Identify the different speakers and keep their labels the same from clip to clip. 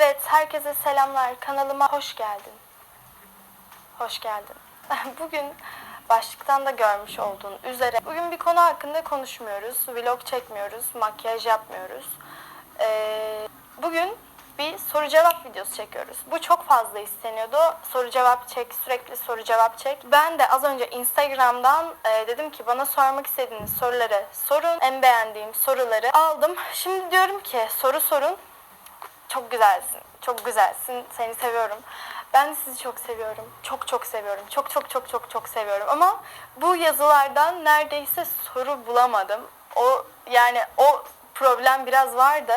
Speaker 1: Evet, herkese selamlar. Kanalıma hoş geldin. Hoş geldin. Bugün başlıktan da görmüş olduğun üzere bugün bir konu hakkında konuşmuyoruz. Vlog çekmiyoruz, makyaj yapmıyoruz. Ee, bugün bir soru cevap videosu çekiyoruz. Bu çok fazla isteniyordu. Soru cevap çek, sürekli soru cevap çek. Ben de az önce Instagram'dan e, dedim ki bana sormak istediğiniz soruları sorun. En beğendiğim soruları aldım. Şimdi diyorum ki soru sorun. Çok güzelsin. Çok güzelsin. Seni seviyorum. Ben de sizi çok seviyorum. Çok çok seviyorum. Çok çok çok çok çok seviyorum. Ama bu yazılardan neredeyse soru bulamadım. O yani o problem biraz vardı.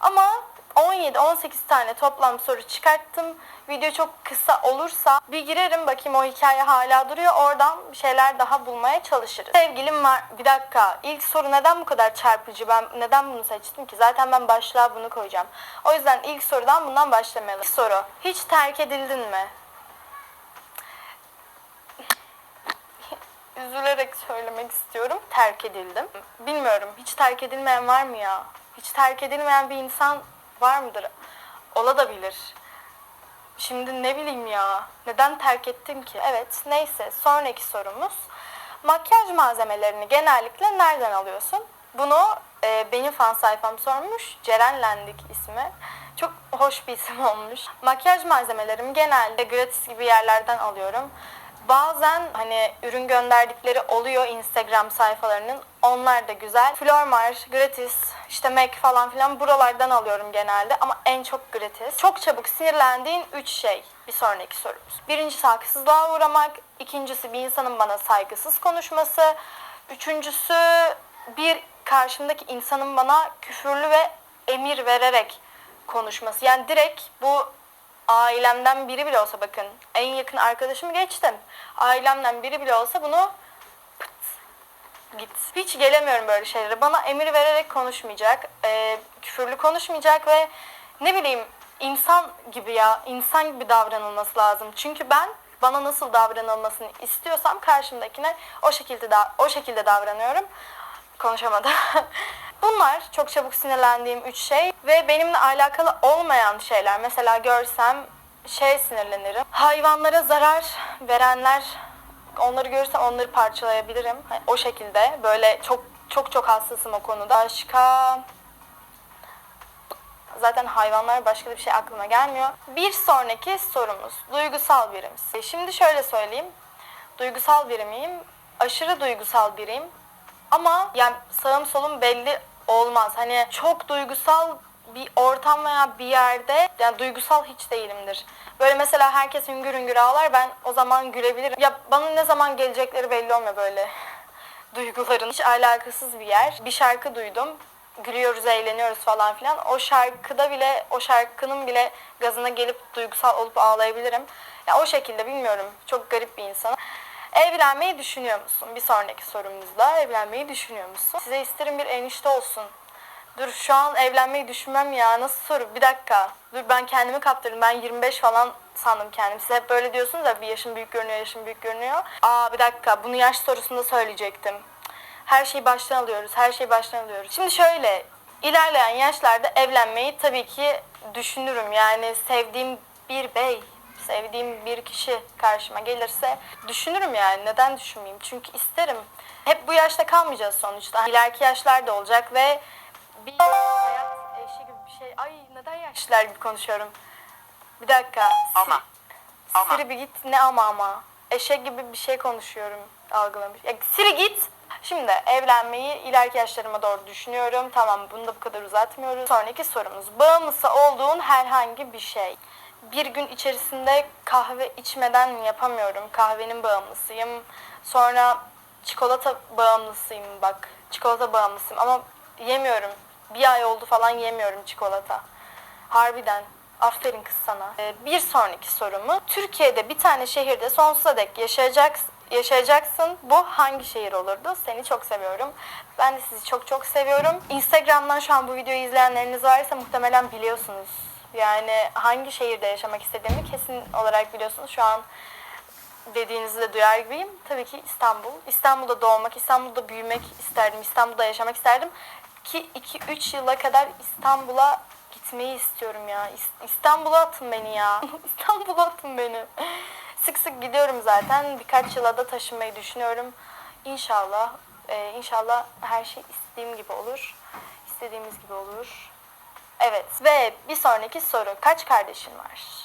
Speaker 1: Ama 17-18 tane toplam soru çıkarttım. Video çok kısa olursa bir girerim bakayım o hikaye hala duruyor. Oradan bir şeyler daha bulmaya çalışırız. Sevgilim var. Bir dakika. İlk soru neden bu kadar çarpıcı? Ben neden bunu seçtim ki? Zaten ben başlığa bunu koyacağım. O yüzden ilk sorudan bundan başlamayalım. İlk soru. Hiç terk edildin mi? Üzülerek söylemek istiyorum. Terk edildim. Bilmiyorum. Hiç terk edilmeyen var mı ya? Hiç terk edilmeyen bir insan var mıdır? Ola. Şimdi ne bileyim ya. Neden terk ettim ki? Evet neyse sonraki sorumuz. Makyaj malzemelerini genellikle nereden alıyorsun? Bunu e, benim fan sayfam sormuş. Ceren Lendik ismi. Çok hoş bir isim olmuş. Makyaj malzemelerimi genelde gratis gibi yerlerden alıyorum. Bazen hani ürün gönderdikleri oluyor Instagram sayfalarının. Onlar da güzel. Flormar, gratis, işte MAC falan filan buralardan alıyorum genelde ama en çok gratis. Çok çabuk sinirlendiğin 3 şey. Bir sonraki sorumuz. Birincisi haksızlığa uğramak. ikincisi bir insanın bana saygısız konuşması. Üçüncüsü bir karşımdaki insanın bana küfürlü ve emir vererek konuşması. Yani direkt bu ailemden biri bile olsa bakın en yakın arkadaşımı geçtim. Ailemden biri bile olsa bunu pıt git. Hiç gelemiyorum böyle şeylere. Bana emir vererek konuşmayacak, e, küfürlü konuşmayacak ve ne bileyim insan gibi ya, insan gibi davranılması lazım. Çünkü ben bana nasıl davranılmasını istiyorsam karşımdakine o şekilde da o şekilde davranıyorum. Konuşamadım. Bunlar çok çabuk sinirlendiğim üç şey ve benimle alakalı olmayan şeyler. Mesela görsem şey sinirlenirim. Hayvanlara zarar verenler onları görürsem onları parçalayabilirim. Hani O şekilde böyle çok çok çok hassasım o konuda. Başka Zaten hayvanlar başka bir şey aklıma gelmiyor. Bir sonraki sorumuz. Duygusal biri misin? Şimdi şöyle söyleyeyim. Duygusal biri miyim? Aşırı duygusal biriyim. Ama yani sağım solum belli olmaz. Hani çok duygusal bir ortam veya bir yerde yani duygusal hiç değilimdir. Böyle mesela herkes hüngür hüngür ağlar ben o zaman gülebilirim. Ya bana ne zaman gelecekleri belli olmuyor böyle duyguların. Hiç alakasız bir yer. Bir şarkı duydum. Gülüyoruz, eğleniyoruz falan filan. O şarkıda bile, o şarkının bile gazına gelip duygusal olup ağlayabilirim. Ya o şekilde bilmiyorum. Çok garip bir insanım. Evlenmeyi düşünüyor musun? Bir sonraki sorumuzda evlenmeyi düşünüyor musun? Size isterim bir enişte olsun. Dur şu an evlenmeyi düşünmem ya. Nasıl soru? Bir dakika. Dur ben kendimi kaptırdım. Ben 25 falan sandım kendim. Siz hep böyle diyorsunuz ya bir yaşım büyük görünüyor, yaşım büyük görünüyor. Aa bir dakika. Bunu yaş sorusunda söyleyecektim. Her şeyi baştan alıyoruz. Her şeyi baştan alıyoruz. Şimdi şöyle. ilerleyen yaşlarda evlenmeyi tabii ki düşünürüm. Yani sevdiğim bir bey, sevdiğim bir kişi karşıma gelirse düşünürüm yani. Neden düşünmeyeyim? Çünkü isterim. Hep bu yaşta kalmayacağız sonuçta. İleriki yaşlar da olacak ve bir hayat eşi gibi bir şey. Ay neden yaşlılar gibi konuşuyorum? Bir dakika.
Speaker 2: Ama. Ama.
Speaker 1: Siri bir git. Ne ama ama? Eşek gibi bir şey konuşuyorum algılamış. Ya, Siri git. Şimdi evlenmeyi ileriki yaşlarıma doğru düşünüyorum. Tamam bunu da bu kadar uzatmıyoruz. Sonraki sorumuz. Bağımlısı olduğun herhangi bir şey. Bir gün içerisinde kahve içmeden yapamıyorum. Kahvenin bağımlısıyım. Sonra çikolata bağımlısıyım bak. Çikolata bağımlısıyım ama yemiyorum. Bir ay oldu falan yemiyorum çikolata. Harbiden. Aferin kız sana. Ee, bir sonraki sorumu. Türkiye'de bir tane şehirde sonsuza dek yaşayacaksın. Yaşayacaksın. Bu hangi şehir olurdu? Seni çok seviyorum. Ben de sizi çok çok seviyorum. Instagram'dan şu an bu videoyu izleyenleriniz varsa muhtemelen biliyorsunuz. Yani hangi şehirde yaşamak istediğimi kesin olarak biliyorsunuz. Şu an dediğinizi de duyar gibiyim. Tabii ki İstanbul. İstanbul'da doğmak, İstanbul'da büyümek isterdim. İstanbul'da yaşamak isterdim. Ki 2-3 yıla kadar İstanbul'a gitmeyi istiyorum ya. İs- İstanbul'a atın beni ya. İstanbul'a atın beni. Sık sık gidiyorum zaten. Birkaç yıla da taşınmayı düşünüyorum. İnşallah, e, inşallah her şey istediğim gibi olur. İstediğimiz gibi olur. Evet ve bir sonraki soru. Kaç kardeşin var?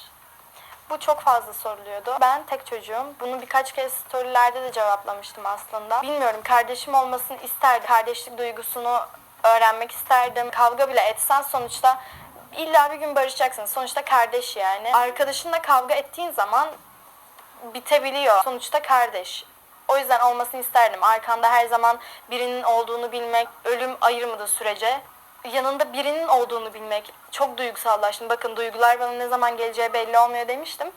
Speaker 1: Bu çok fazla soruluyordu. Ben tek çocuğum. Bunu birkaç kez storylerde de cevaplamıştım aslında. Bilmiyorum kardeşim olmasını isterdim. Kardeşlik duygusunu öğrenmek isterdim. Kavga bile etsen sonuçta illa bir gün barışacaksın. Sonuçta kardeş yani. Arkadaşınla kavga ettiğin zaman bitebiliyor. Sonuçta kardeş. O yüzden olmasını isterdim. Arkanda her zaman birinin olduğunu bilmek, ölüm ayırmadığı sürece yanında birinin olduğunu bilmek çok duygusallaştım. Bakın duygular bana ne zaman geleceği belli olmuyor demiştim.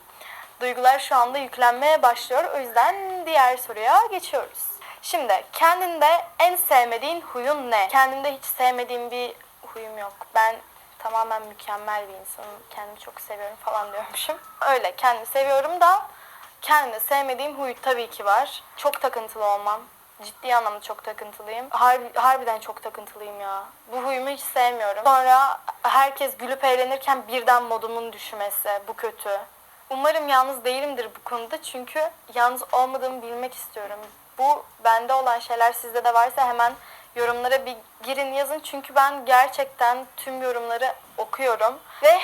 Speaker 1: Duygular şu anda yüklenmeye başlıyor. O yüzden diğer soruya geçiyoruz. Şimdi kendinde en sevmediğin huyun ne? Kendimde hiç sevmediğim bir huyum yok. Ben tamamen mükemmel bir insanım. Kendimi çok seviyorum falan diyormuşum. Öyle kendimi seviyorum da kendimde sevmediğim huy tabii ki var. Çok takıntılı olmam. Ciddi anlamda çok takıntılıyım. Harbi, harbiden çok takıntılıyım ya. Bu huyumu hiç sevmiyorum. Sonra herkes gülüp eğlenirken birden modumun düşmesi. Bu kötü. Umarım yalnız değilimdir bu konuda çünkü yalnız olmadığımı bilmek istiyorum. Bu bende olan şeyler sizde de varsa hemen yorumlara bir girin yazın çünkü ben gerçekten tüm yorumları okuyorum ve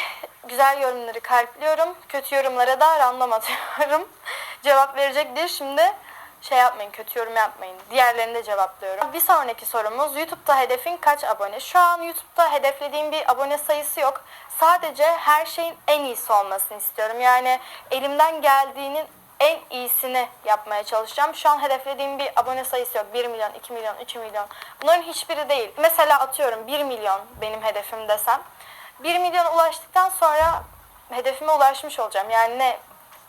Speaker 1: güzel yorumları kalpliyorum. Kötü yorumlara da random atıyorum. Cevap verecektir şimdi şey yapmayın, kötü yorum yapmayın. Diğerlerini de cevaplıyorum. Bir sonraki sorumuz YouTube'da hedefin kaç abone? Şu an YouTube'da hedeflediğim bir abone sayısı yok. Sadece her şeyin en iyisi olmasını istiyorum. Yani elimden geldiğinin en iyisini yapmaya çalışacağım. Şu an hedeflediğim bir abone sayısı yok. 1 milyon, 2 milyon, 3 milyon. Bunların hiçbiri değil. Mesela atıyorum 1 milyon benim hedefim desem. 1 milyon ulaştıktan sonra hedefime ulaşmış olacağım. Yani ne?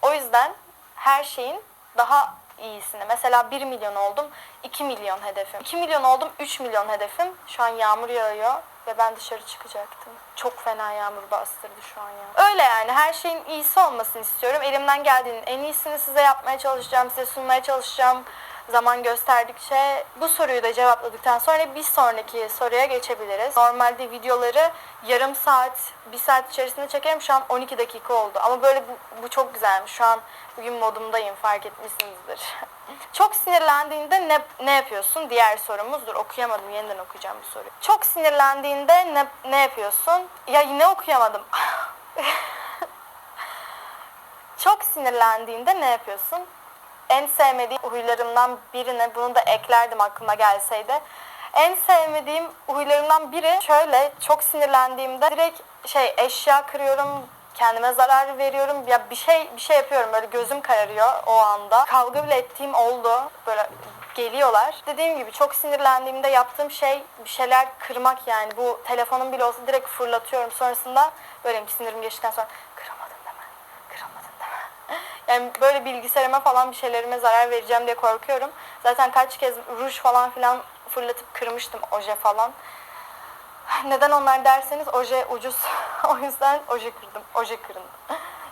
Speaker 1: O yüzden her şeyin daha iyisini. Mesela 1 milyon oldum, 2 milyon hedefim. 2 milyon oldum, 3 milyon hedefim. Şu an yağmur yağıyor ve ben dışarı çıkacaktım. Çok fena yağmur bastırdı şu an ya. Öyle yani her şeyin iyisi olmasını istiyorum. Elimden geldiğinin en iyisini size yapmaya çalışacağım, size sunmaya çalışacağım. Zaman gösterdikçe bu soruyu da cevapladıktan sonra bir sonraki soruya geçebiliriz. Normalde videoları yarım saat, bir saat içerisinde çekerim. Şu an 12 dakika oldu. Ama böyle bu, bu çok güzelmiş. Şu an bugün modumdayım fark etmişsinizdir. Çok sinirlendiğinde ne, ne yapıyorsun? Diğer sorumuz. Dur okuyamadım. Yeniden okuyacağım bu soruyu. Çok sinirlendiğinde ne, ne yapıyorsun? Ya yine okuyamadım. Çok sinirlendiğinde ne yapıyorsun? En sevmediğim huylarımdan birine bunu da eklerdim aklıma gelseydi. En sevmediğim huylarımdan biri şöyle çok sinirlendiğimde direkt şey eşya kırıyorum, kendime zarar veriyorum. Ya bir şey bir şey yapıyorum böyle gözüm kararıyor o anda. Kavga bile ettiğim oldu. Böyle geliyorlar. Dediğim gibi çok sinirlendiğimde yaptığım şey bir şeyler kırmak yani. Bu telefonum bile olsa direkt fırlatıyorum. Sonrasında böyle sinirim geçtikten sonra Yani böyle bilgisayarıma falan bir şeylerime zarar vereceğim diye korkuyorum. Zaten kaç kez ruj falan filan fırlatıp kırmıştım oje falan. Neden onlar derseniz oje ucuz. o yüzden oje kırdım. Oje kırın.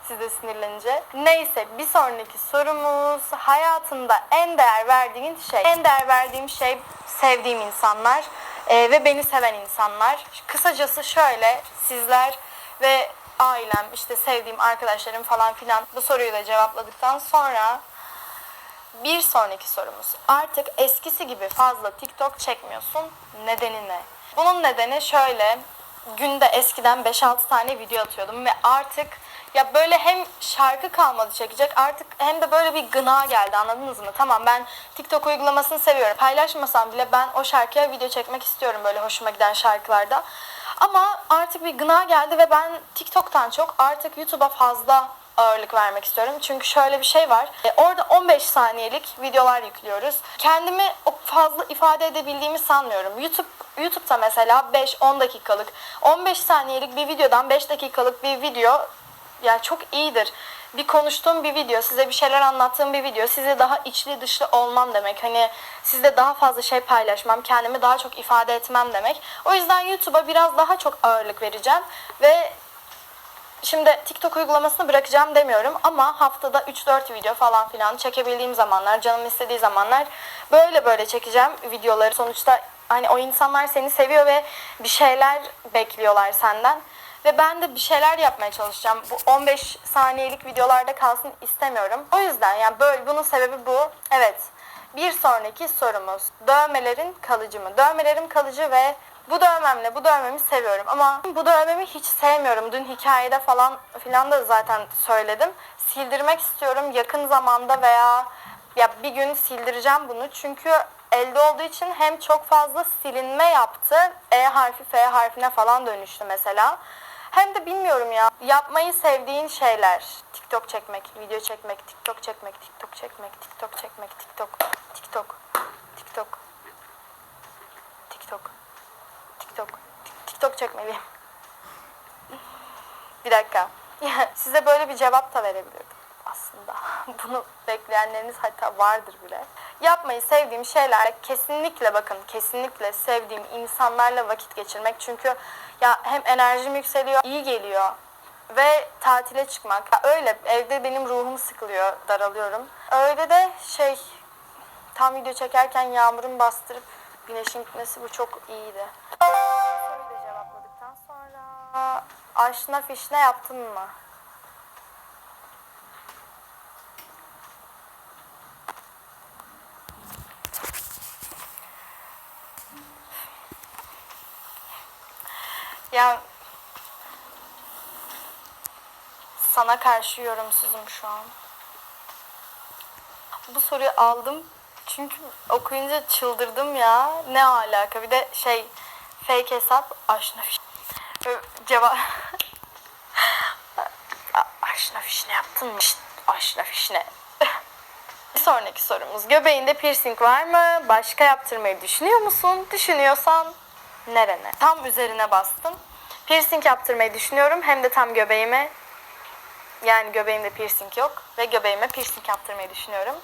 Speaker 1: Siz de sinirlenince. Neyse bir sonraki sorumuz hayatında en değer verdiğin şey. En değer verdiğim şey sevdiğim insanlar e, ve beni seven insanlar. Kısacası şöyle sizler ve ailem işte sevdiğim arkadaşlarım falan filan bu soruyu da cevapladıktan sonra bir sonraki sorumuz. Artık eskisi gibi fazla TikTok çekmiyorsun. Nedeni ne? Bunun nedeni şöyle. Günde eskiden 5-6 tane video atıyordum ve artık ya böyle hem şarkı kalmadı çekecek artık hem de böyle bir gına geldi anladınız mı? Tamam ben TikTok uygulamasını seviyorum. Paylaşmasam bile ben o şarkıya video çekmek istiyorum böyle hoşuma giden şarkılarda. Ama artık bir gına geldi ve ben TikTok'tan çok artık YouTube'a fazla ağırlık vermek istiyorum. Çünkü şöyle bir şey var. E, orada 15 saniyelik videolar yüklüyoruz. Kendimi o fazla ifade edebildiğimi sanmıyorum. YouTube YouTube'da mesela 5-10 dakikalık, 15 saniyelik bir videodan 5 dakikalık bir video yani çok iyidir. Bir konuştuğum bir video, size bir şeyler anlattığım bir video, size daha içli dışlı olmam demek. Hani sizle daha fazla şey paylaşmam, kendimi daha çok ifade etmem demek. O yüzden YouTube'a biraz daha çok ağırlık vereceğim ve Şimdi TikTok uygulamasını bırakacağım demiyorum ama haftada 3-4 video falan filan çekebildiğim zamanlar, canım istediği zamanlar böyle böyle çekeceğim videoları. Sonuçta hani o insanlar seni seviyor ve bir şeyler bekliyorlar senden. Ve ben de bir şeyler yapmaya çalışacağım. Bu 15 saniyelik videolarda kalsın istemiyorum. O yüzden yani böyle bunun sebebi bu. Evet. Bir sonraki sorumuz. Dövmelerin kalıcı mı? Dövmelerim kalıcı ve bu dövmemle bu dövmemi seviyorum ama bu dövmemi hiç sevmiyorum. Dün hikayede falan filan da zaten söyledim. Sildirmek istiyorum yakın zamanda veya ya bir gün sildireceğim bunu. Çünkü elde olduğu için hem çok fazla silinme yaptı. E harfi F harfine falan dönüştü mesela. Hem de bilmiyorum ya. Yapmayı sevdiğin şeyler. TikTok çekmek, video çekmek, TikTok çekmek, TikTok çekmek, TikTok çekmek, TikTok, TikTok, TikTok, TikTok, TikTok, TikTok çekmeliyim. Bir dakika. Size böyle bir cevap da verebilirdim aslında. Bunu bekleyenleriniz hatta vardır bile. Yapmayı sevdiğim şeyler kesinlikle bakın kesinlikle sevdiğim insanlarla vakit geçirmek. Çünkü ya hem enerjim yükseliyor, iyi geliyor ve tatile çıkmak. Ya öyle evde benim ruhum sıkılıyor, daralıyorum. Öyle de şey tam video çekerken yağmurun bastırıp güneşin gitmesi bu çok iyiydi. Soruyu da cevapladıktan sonra aşna fişne yaptın mı? Ya sana karşı yorumsuzum şu an. Bu soruyu aldım çünkü okuyunca çıldırdım ya. Ne alaka? Bir de şey fake hesap aşna fiş. Cevap aşna fiş ne yaptın mı? Aşna fiş ne? Bir sonraki sorumuz. Göbeğinde piercing var mı? Başka yaptırmayı düşünüyor musun? Düşünüyorsan nerene? Tam üzerine bastım. Piercing yaptırmayı düşünüyorum. Hem de tam göbeğime. Yani göbeğimde piercing yok. Ve göbeğime piercing yaptırmayı düşünüyorum.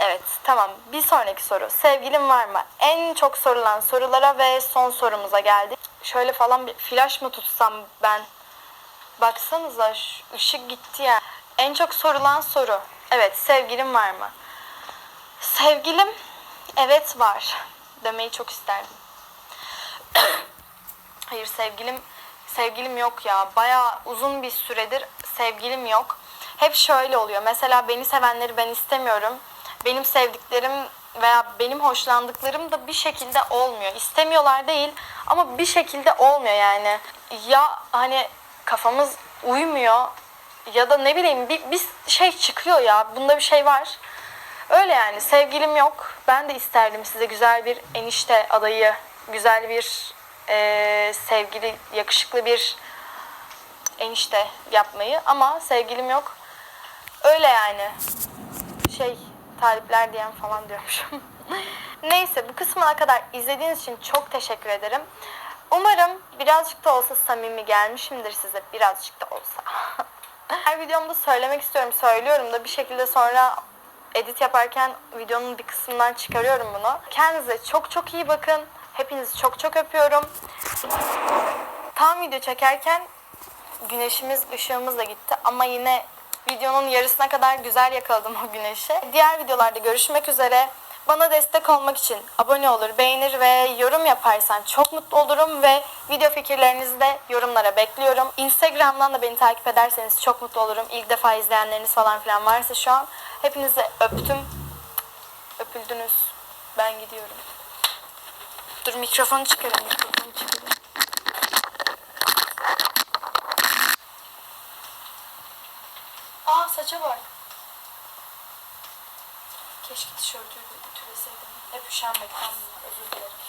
Speaker 1: Evet tamam. Bir sonraki soru. Sevgilim var mı? En çok sorulan sorulara ve son sorumuza geldik. Şöyle falan bir flash mı tutsam ben? Baksanıza ışık gitti ya. En çok sorulan soru. Evet sevgilim var mı? Sevgilim evet var demeyi çok isterdim. Hayır sevgilim sevgilim yok ya. Bayağı uzun bir süredir sevgilim yok. Hep şöyle oluyor. Mesela beni sevenleri ben istemiyorum. Benim sevdiklerim veya benim hoşlandıklarım da bir şekilde olmuyor. İstemiyorlar değil ama bir şekilde olmuyor yani. Ya hani kafamız uymuyor ya da ne bileyim bir, bir şey çıkıyor ya. Bunda bir şey var. Öyle yani sevgilim yok. Ben de isterdim size güzel bir enişte adayı, güzel bir eee, sevgili, yakışıklı bir enişte yapmayı. Ama sevgilim yok. Öyle yani. Şey, talipler diyen falan diyormuşum. Neyse bu kısmına kadar izlediğiniz için çok teşekkür ederim. Umarım birazcık da olsa samimi gelmişimdir size. Birazcık da olsa. Her videomda söylemek istiyorum, söylüyorum da bir şekilde sonra edit yaparken videonun bir kısmından çıkarıyorum bunu. Kendinize çok çok iyi bakın. Hepinizi çok çok öpüyorum. Tam video çekerken güneşimiz, ışığımız da gitti ama yine videonun yarısına kadar güzel yakaladım o güneşi. Diğer videolarda görüşmek üzere. Bana destek olmak için abone olur, beğenir ve yorum yaparsan çok mutlu olurum ve video fikirlerinizi de yorumlara bekliyorum. Instagram'dan da beni takip ederseniz çok mutlu olurum. İlk defa izleyenleriniz falan filan varsa şu an hepinizi öptüm. Öpüldünüz. Ben gidiyorum. Dur mikrofonu çıkarın, mikrofonu çıkarın. Aa saça bak. Keşke tişörtü ütüleseydim. Hep üşenmekten özür dilerim.